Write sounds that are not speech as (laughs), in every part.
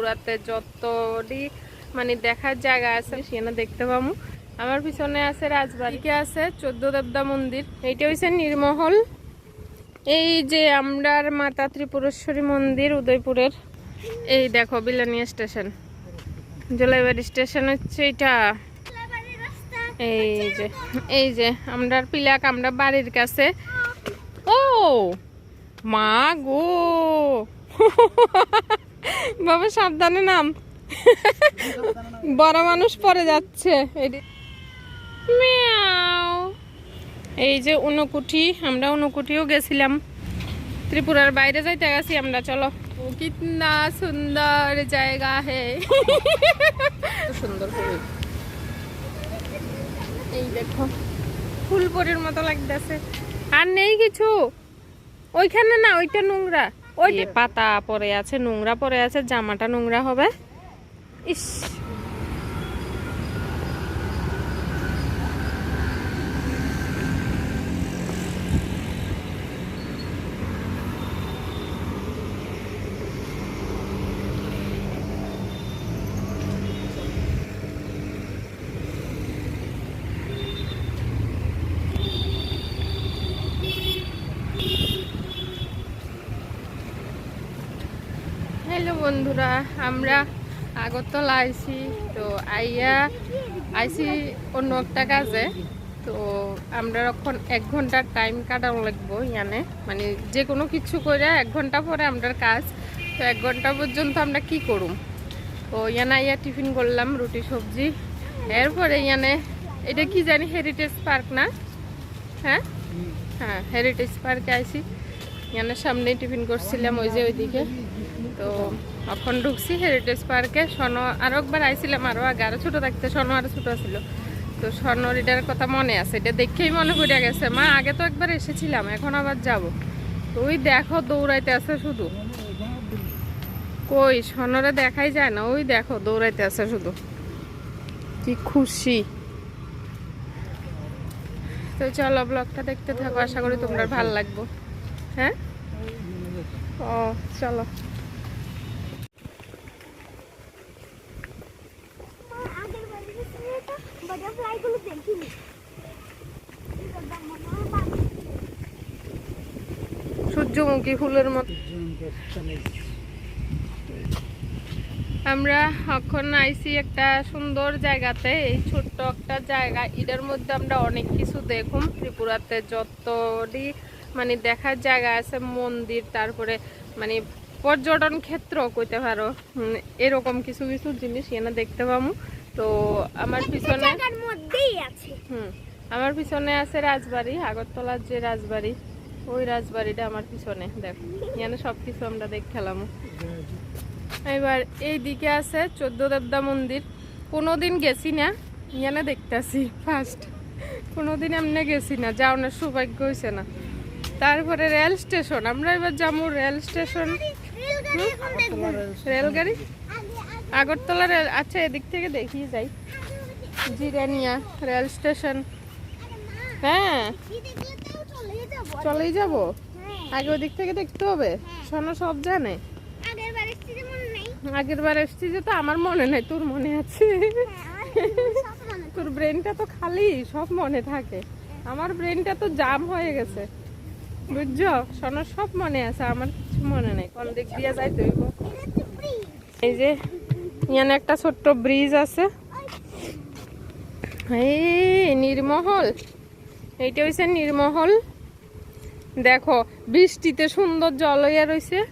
ত্রিপুরাতে যতটি মানে দেখার জায়গা আছে, সেখানে দেখতে পাবো। আমার পিছনে আছে রাজবাড়িকে আছে চোদ্দ দেবদা মন্দির। এইটা হচ্ছে নির্মহল। এই যে আমরার মাতা ত্রিপুরেশ্বরী মন্দির, উদয়পুরের, এই দেখো, বিলানিয়া স্টেশন। জলাইবাড়ি স্টেশন হচ্ছে এটা এই যে এই যে আমরা পিলাক, আমরা বাড়ির কাছে। ও! মা গো! (laughs) বাবা সাবধানে নাম। বড় মানুষ পরে যাচ্ছে। এই যে উনকুঠি আমরা উনকুঠিও গেছিলাম। ত্রিপুরার বাইরে যাইতে গেছি আমরা চলো। কিতনা সুন্দর জায়গা হে। সুন্দর এই দেখো ফুলপরির মতো লাগতেছে। আর নেই কিছু। ওইখানে না ওইটা নোংরা। পাতা পরে আছে নোংরা পরে আছে জামাটা নোংরা হবে। ইস বন্ধুরা, আমরা আগরতলা আইছি। তো আইয়া আইছি অন্য একটা কাজে। তো আমরা এখন এক ঘণ্টার টাইম কাটানো লাগবো ইয়ানে। মানে যে কোনো কিছু করে এক ঘণ্টা পরে আমরা কাজ। তো এক ঘণ্টা পর্যন্ত আমরা কি করুম? তো ইয়ানে আইয়া টিফিন করলাম, রুটি, সবজি। এরপরে ইয়ানে, এটা কি জানি হেরিটেজ পার্ক না? হ্যাঁ? হ্যাঁ হেরিটেজ পার্কে আইছি। ইয়ানের সামনেই টিফিন করছিলাম, ওই যে ওইদিকে। তো এখন ঢুকছি হেরিটেজ পার্কে স্বর্ণ আরও একবার আইছিলাম আরও আগে আরও ছোটো থাকতে। স্বর্ণ আরও ছোটো ছিল তো স্বর্ণর এটার কথা মনে আছে। এটা দেখেই মনে পড়ে গেছে। মা, আগে তো একবার এসেছিলাম, এখন আবার যাব। তো ওই দেখো, দৌড়াইতে আছে শুধু। কই স্বর্ণরে দেখাই যায় না। ওই দেখো, দৌড়াইতে আছে শুধু। কি খুশি। তো চলো ব্লগটা দেখতে থাকো। আশা করি তোমরা ভালো লাগবো। হ্যাঁ? ও, চলো। সূর্যমুখী ফুলের মতো। আমরা এখন আইসি একটা সুন্দর জায়গাতে এই ছোট্ট একটা জায়গা। এটার মধ্যে আমরা অনেক কিছু দেখুন ত্রিপুরাতে যতটি মানে দেখার জায়গা আছে মন্দির তারপরে মানে পর্যটন ক্ষেত্র কইতে পারো এরকম কিছু কিছু জিনিস এখানে দেখতে পাবো তো আমার পিছনে আছে। হুম আমার পিছনে আছে রাজবাড়ি আগরতলার যে রাজবাড়ি। ওই রাজবাড়িটা আমার পিছনে, দেখো। এখানে সব কিছু আমরা দেখলাম এবার এই দিকে আছে চোদ্দ দেবদা মন্দির। কোনোদিন গেছি না, এখানে দেখতেছি ফার্স্ট কোনোদিন এমনি গেছি না যাওয়ার সৌভাগ্য হয়েছে না। তারপরে রেল স্টেশন, আমরা এবার যাব রেল স্টেশন। রেলগাড়ি? আগরতলা রেল আচ্ছা এদিক থেকে দেখিয়ে যাই। Jirania rail station. হ্যাঁ। চলেই যাব? হ্যাঁ। আগে ওদিক থেকে দেখতে হবে? শোনো সব জানে। আগের বার এসেছি যে তো আমার মনে নেই তোর মনে আছে? হ্যাঁ মনে তোর ব্রেনটা তো খালি সব মনে থাকে। আমার ব্রেনটা তো জাম হয়ে গেছে। বুঝছ? শোনো সব মনে আছে আমার কিছু মনে নেই। কোন দিক দিয়ে যাই তুই এই যে এখানে একটা ছোট্ট ব্রিজ আছে। এই নির্মহল। এইটা হইছে নির্মহল। দেখো, বৃষ্টিতে সুন্দর জল হইয়া রয়েছে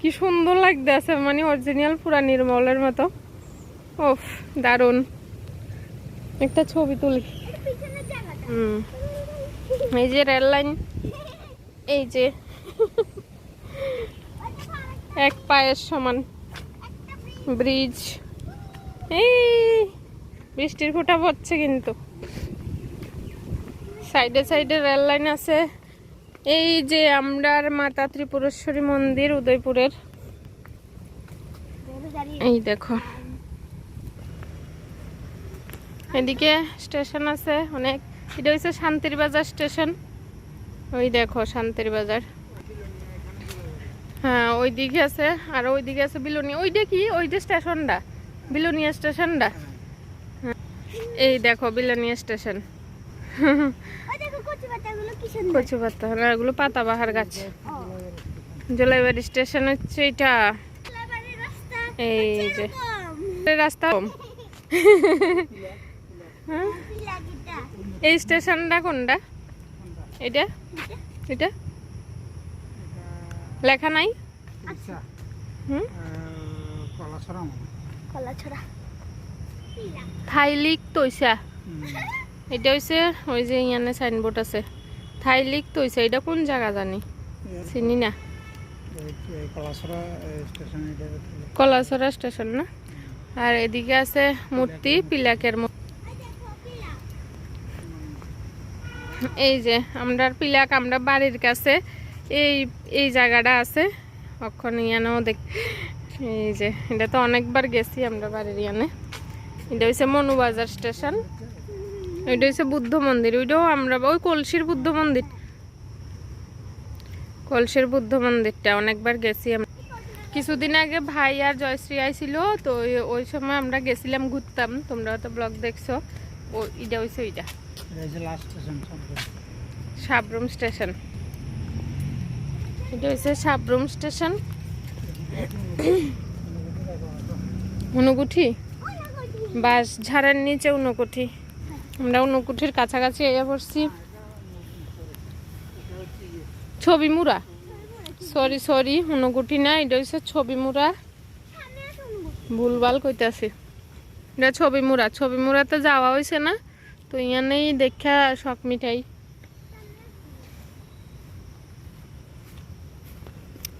কি সুন্দর লাগতে আছে মানে অরিজিনাল পুরা নির্মলের মতো। ওফ দারুণ। একটা ছবি তুলি। হুম। এই যে রেল লাইন। এই যে। এক পায়ের সমান। ব্রিজ। এই, বৃষ্টির ফোঁটা পড়ছে কিন্তু। সাইডে সাইডে রেল লাইন আছে। এই যে আমরার মাতা ত্রিপুরেশ্বরী মন্দির উদয়পুরের। এই দেখো। এদিকে স্টেশন আছে অনেক। এটা হচ্ছে শান্তির বাজার স্টেশন। ওই দেখো শান্তির বাজার। হ্যাঁ ওইদিকে আছে আর ওইদিকে আছে বিলোনিয়া ওইটা কি? ওই যে স্টেশনটা। বিলোনিয়া স্টেশনটা। এই দেখো বিলোনিয়া স্টেশন। কচি পাতা না এগুলো পাতাবাহার গাছ। জলাইবাড়ি স্টেশন হচ্ছে এটা এই যে। রাস্তা। হ্যাঁ? এই স্টেশনটা কোনটা? এটা এটা লেখা নাই? আচ্ছা। থাইলিক তৈসা এটা হইছে ওই যে ইয়ানে সাইনবোর্ড আছে। থাইলিক তৈসা এটা কোন জায়গা জানি? চিনি না। কলাছড়া স্টেশন না? আর এদিকে আছে মূর্তি পিলাকের এই যে আমরা পিলাক আমরা বাড়ির কাছে এই এই জায়গাটা আছে। অক্ষণ ইয়ানেও দেখ এই যে এটা তো অনেকবার গেছি আমরা বাড়ির ইয়ানে। এটা হচ্ছে মনুবাজার স্টেশন। ওইটা হচ্ছে বুদ্ধ মন্দির ওইটাও আমরা ওই কলসির বুদ্ধ মন্দির। কলসির বুদ্ধ মন্দিরটা অনেকবার গেছি আমরা। কিছুদিন আগে ভাই আর জয়শ্রী আইছিল তো ওই- সময় আমরা গেছিলাম ঘুরতাম। তোমরা তো ব্লগ দেখছ। ও হচ্ছে ওইটা। স্টেশন সাবরুম। স্টেশন। এটা হচ্ছে সাবরুম স্টেশন। (coughs) উনকুঠি? বাস ঝাড়ের নিচে উনকুঠি। আমরা উনকুঠির কাছাকাছি এসে পড়ছি। ছবি মুড়া। সরি সরি উনকুঠি না এটা হচ্ছে ছবি মুড়া। ভুলভাল কইতাছি। এটা ছবি মুড়া। ছবি মুড়াতে যাওয়া হয়েছে না তো ইয়ানেই দেখা শখ মিঠাই।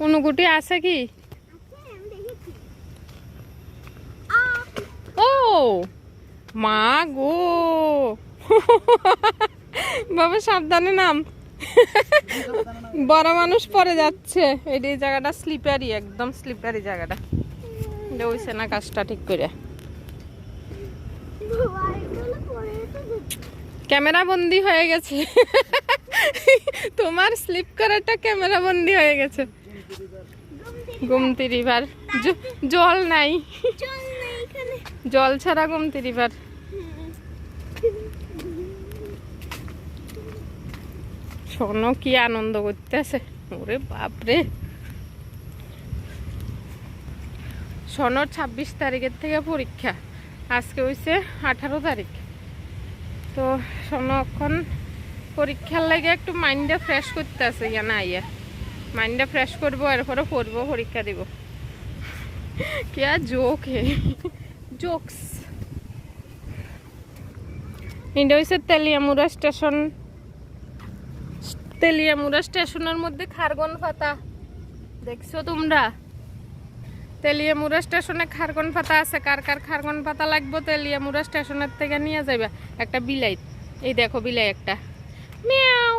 অনুগুটি আছে কি? ও! মা গো। বাবা সাবধানে নাম। বড় মানুষ পরে যাচ্ছে। এটি এই জায়গাটা স্লিপারি একদম স্লিপারি জায়গাটা। হইছে না কাজটা ঠিক করে। ক্যামেরা বন্দি হয়ে গেছে। তোমার স্লিপ করাটা ক্যামেরা বন্দি হয়ে গেছে। গুমতি রিভার জল নাই। জল ছাড়া গুমতি রিভার শোনো কি আনন্দ করতেছে। ওরে বাপরে। শোনোর ছাব্বিশ তারিখের থেকে পরীক্ষা। আজকে হইছে আঠারো তারিখ। তো এখন পরীক্ষার লাগে একটু মাইন্ডটা ফ্রেশ করতে আছে ইয়ানা আইয়া। মাইন্ডটা ফ্রেশ করব, এরপরে পড়ব, পরীক্ষা দিব। আর জোক হে। জোকস এটা হচ্ছে তেলিয়ামুড়া স্টেশন তেলিয়ামুড়া স্টেশনের মধ্যে খারগন পাতা। দেখছ তোমরা? তেলিয়ামুড়া স্টেশনে খারগন পাতা আছে। কার কার খারগন পাতা লাগবো তেলিয়ামুড়া স্টেশনের থেকে নিয়ে যাবে একটা বিলাই। এই দেখো বিলাই একটা। মিয়াও।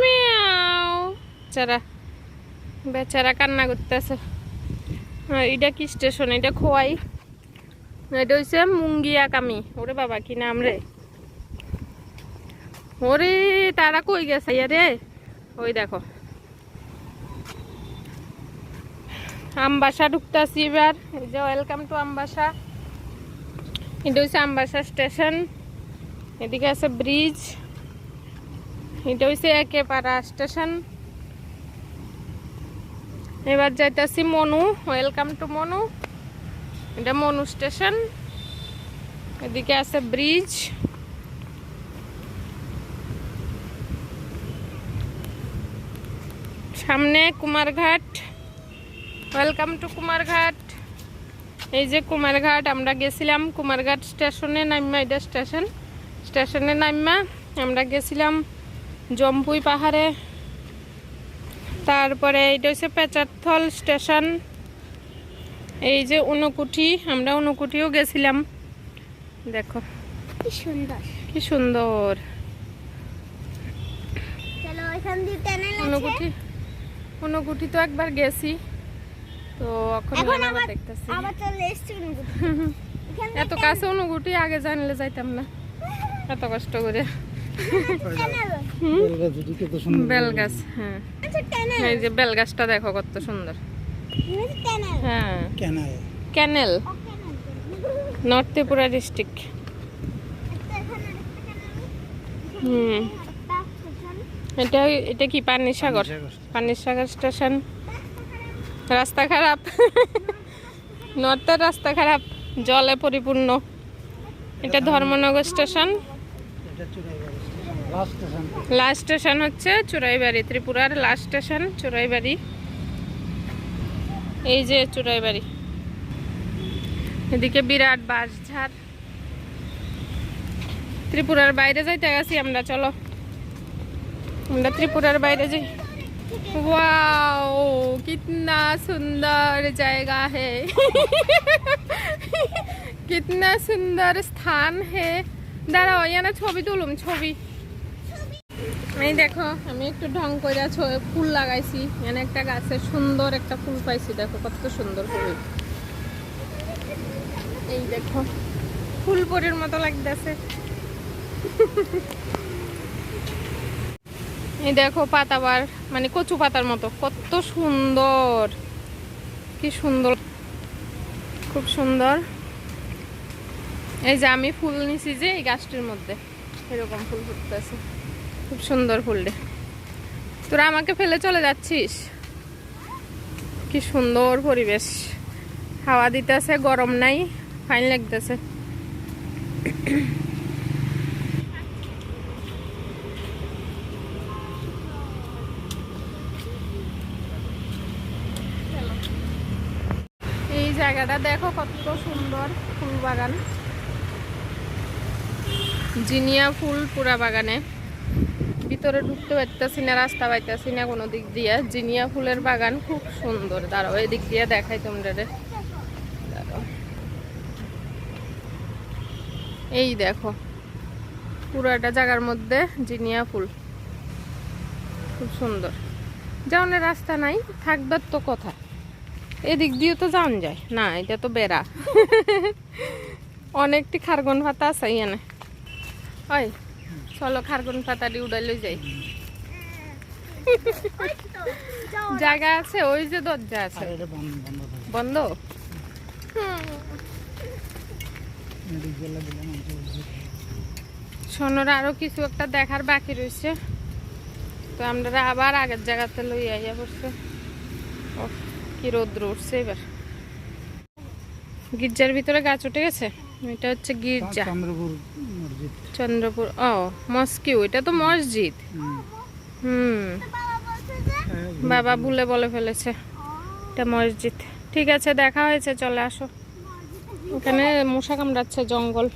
বেচারা। বেচারা কান্না করতেছে। এটা কি স্টেশন? এটা খোয়াই। এটা হচ্ছে মুঙ্গিয়া কামি ওরে বাবা, কি নাম রে? ওরে, তারা কই গেছে রে? ওই দেখো। আমবাসা ঢুকতেছি এবার। এই যে ওয়েলকাম টু আমবাসা। এটা হচ্ছে আমবাসা স্টেশন এদিকে আছে ব্রিজ এটা হচ্ছে একেপাড়া স্টেশন এবার যাইতাছি মনু। Welcome to Manu. এটা মনু স্টেশন এদিকে আছে ব্রিজ সামনে কুমারঘাট। Welcome to Kumarghat. এই যে কুমারঘাট আমরা গেছিলাম কুমারঘাট স্টেশনে নাইমা এটা স্টেশন। স্টেশনে নাইমা আমরা গেছিলাম জম্পুই পাহাড়ে। তারপরে এটা হচ্ছে পেচারথল স্টেশন। এই যে উনকুঠি আমরা উনকুঠিও গেছিলাম। দেখো। কি সুন্দর। কি সুন্দর। চলো উনকুঠি তো একবার গেছি। তো এখন আবার দেখতেছি। আবার চলে এসছে এত কাছে অনুগুটি আগে জানলে যাইতাম না। এত কষ্ট করে। বেলগাছ দুটি কত সুন্দর। বেল গাছ হ্যাঁ। আচ্ছা এই যে বেল গাছটা দেখো কত সুন্দর। হ্যাঁ। ক্যানেল নর্থ ত্রিপুরা ডিস্ট্রিক্ট হুম। এটা এটা কি পানির সাগর পানির সাগর স্টেশন। রাস্তা খারাপ। (laughs) নর্থের রাস্তা খারাপ। জলে পরিপূর্ণ। এটা ধর্মনগর স্টেশন। Last station. হচ্ছে চুরাইবাড়ি ত্রিপুরার লাস্ট স্টেশন চুরাইবাড়ি এই যে চুরাইবাড়ি এদিকে বিরাট বাঁশঝাড়। ত্রিপুরার বাইরে যাইতে গেছি আমরা চলো। আমরা ত্রিপুরার বাইরে যাই वाओ कितना सुंदर जगह है कितना सुंदर स्थान है দাঁড়াও এখানে ছবি তুলুম ছবি এই দেখো আমি একটু ঢং করে ছ- ফুল লাগাইছি এখানে একটা গাছে সুন্দর একটা ফুল পাইছি দেখো কত সুন্দর ফুল এই দেখো ফুল পরির মতো লাগতেছে এই দেখো পাতাবার মানে কচু পাতার মতো, কত সুন্দর। কি সুন্দর, খুব সুন্দর। এই যে আমি ফুল নিছি যে এই গাছটির মধ্যে, এরকম ফুল ফুটতেছে। খুব সুন্দর ফুলটা। তোরা আমাকে ফেলে চলে যাচ্ছিস? কি সুন্দর পরিবেশ। হাওয়া দিতেছে, গরম নাই ফাইন লাগতেছে। জায়গাটা দেখো কত সুন্দর ফুল বাগান। জিনিয়া ফুল পুরা বাগানে। ভিতরে ঢুকতে পারতেছি না, রাস্তা পাইতেছি না কোনো দিক দিয়ে। জিনিয়া ফুলের বাগান খুব সুন্দর। দাঁড়াও এই দিক দিয়ে দেখাই তোমরা এই দেখো, পুরাটা জায়গার মধ্যে জিনিয়া ফুল। খুব সুন্দর। যেমন রাস্তা নাই, থাকবার তো কথা। এদিক দিয়ে তো যান যায়। না এটা তো বেড়া। অনেকটি খারগন পাতা আছে এখানে। ওই চলো খারগন পাতাটি উড়াই লই যাই। জায়গা আছে ওই যে দরজা আছে। বন্ধ সোনরা আরও কিছু একটা দেখার বাকি রয়েছে তো আমরা আবার আগের জায়গাতে লই আইয়া পড়ছে। ও কি রোদ্র উঠছে এবার? গির্জার ভিতরে গাছ উঠে গেছে? এটা হচ্ছে গির্জা। চন্দ্রপুর মসজিদ। চন্দ্রপুর ও মস্কিউ এটা তো মসজিদ। হুম। হুম বাবা বলছে যে হ্যাঁ, বাবা ভুলে বলে ফেলেছে এটা মসজিদ। ঠিক আছে দেখা হয়েছে চলে আসো। ওখানে মশা কামড়াচ্ছে জঙ্গল।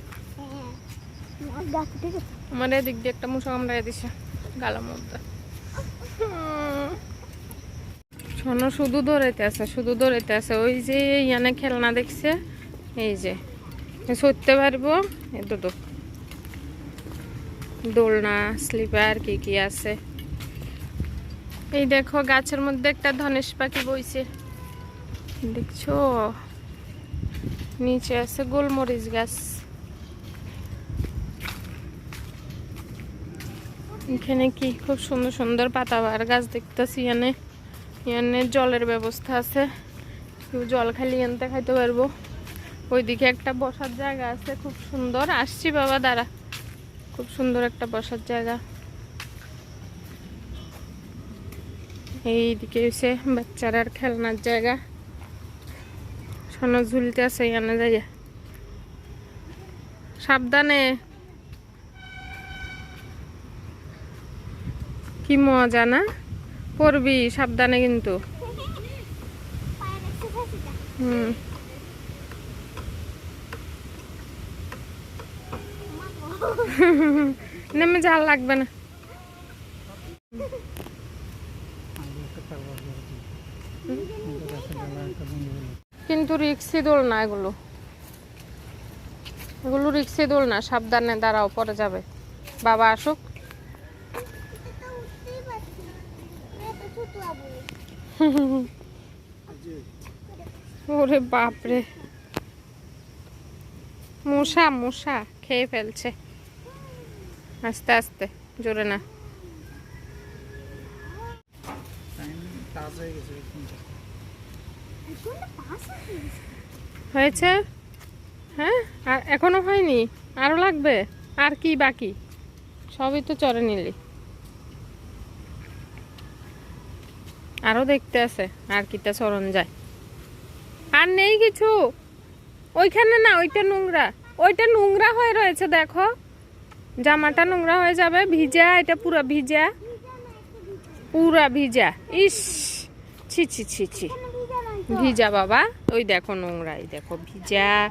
ঠিক আছে আমার এদিক দিয়ে একটা মশা কামড়াই দিছে গালার মধ্যে। শোনো, শুধু দৌড়াইতে আছে, শুধু দৌড়াইতে আছে। ওই যে ইয়ানে খেলনা দেখছে, এই যে সরতে পারব এই দুটো দোলনা, স্লিপার, কি কি আছে। এই দেখো, গাছের মধ্যে একটা ধনেশ পাখি বইছে। দেখছ? নিচে আছে গোলমরিচ গাছ। এখানে কি খুব সুন্দর সুন্দর পাতাবার গাছ দেখতেছি এখানে এখানে জলের ব্যবস্থা আছে। কেউ জল খালি এনতে খাইতে পারব। ওইদিকে একটা বসার জায়গা আছে, খুব সুন্দর। আসছি বাবা, দাঁড়া। খুব সুন্দর একটা বসার জায়গা। এইদিকে হচ্ছে বাচ্চারার খেলনার জায়গা। সোনা ঝুলতে আছে এখানে যাইয়া। সাবধানে। কি মজা না? পড়বি সাবধানে কিন্তু। হুম। নেমে জাল লাগবে না। কিন্তু রিক্সি দোল না এগুলো। এগুলো রিক্সি দোল না, সাবধানে দাঁড়াও, পরে যাবে। বাবা আসুক এটা উঠতেই পারছি না এটা ছোট আবু ওরে বাপরে। মশা মশা, খেয়ে ফেলছে। আস্তে আস্তে, জোরে না। হয়ে হয়েছে? হ্যাঁ? আর এখনও হয়নি? আরও লাগবে? আর কি বাকি? সবই তো চরে নিলি। আরও দেখতে আছে, আর কিটা চরণ যায়। আর নেই কিছু। ওইখানে না, ওইটা নোংরা। ওইটা নোংরা হয়ে রয়েছে, দেখো। জামাটা নোংরা হয়ে যাবে, ভিজা, এটা পুরা ভিজা। পুরা ভিজা। ইস! ছি ছি ছি ছি। ভিজা বাবা। ওই দেখো নোংরা, এই দেখো ভিজা।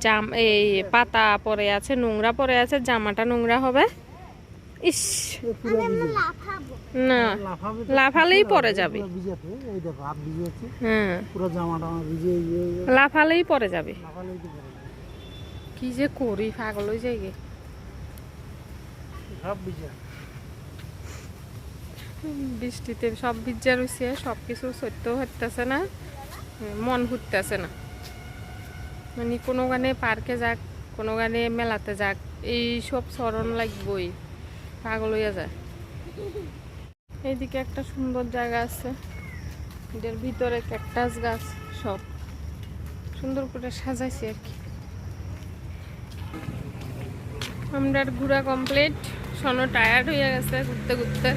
জাম, এই পাতা পরে আছে, নোংরা পরে আছে, জামাটা নোংরা হবে। ইস! না লাফালেই পরে যাবে। এই দেখো হাত ভিজে হ্যাঁ। পুরো লাফালেই পরে যাবে। কি যে করি পাগল হয়ে যাই গে। সব ভিজে। বৃষ্টিতে সব ভিজা রয়েছে সব কিছু সত্য হতেছে না মন ঘুরতেছে না। মানে কোনো গানে পার্কে যাক কোনো গানে মেলাতে যাক এই সব স্মরণ লাগবই পাগল হইয়া যায়। এইদিকে একটা সুন্দর জায়গা আছে। এটার ভিতরে ক্যাকটাস গাছ সব। সুন্দর করে সাজাইছি আর কি। আমরা ঘোরা কমপ্লিট শোনো টায়ার্ড হয়ে গেছে ঘুরতে ঘুরতে।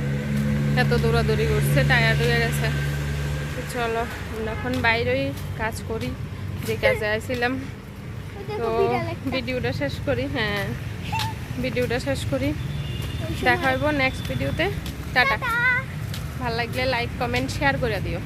এত দৌড়াদৌড়ি করছে টায়ার্ড হয়ে গেছে। চলো এখন বাইরেই কাজ করি, যে কাজে আসছিলাম তো ভিডিওটা শেষ করি হ্যাঁ। ভিডিওটা শেষ করি। দেখা হইব নেক্সট ভিডিওতে টাটা। ভালো লাগলে লাইক কমেন্ট শেয়ার করে দিও।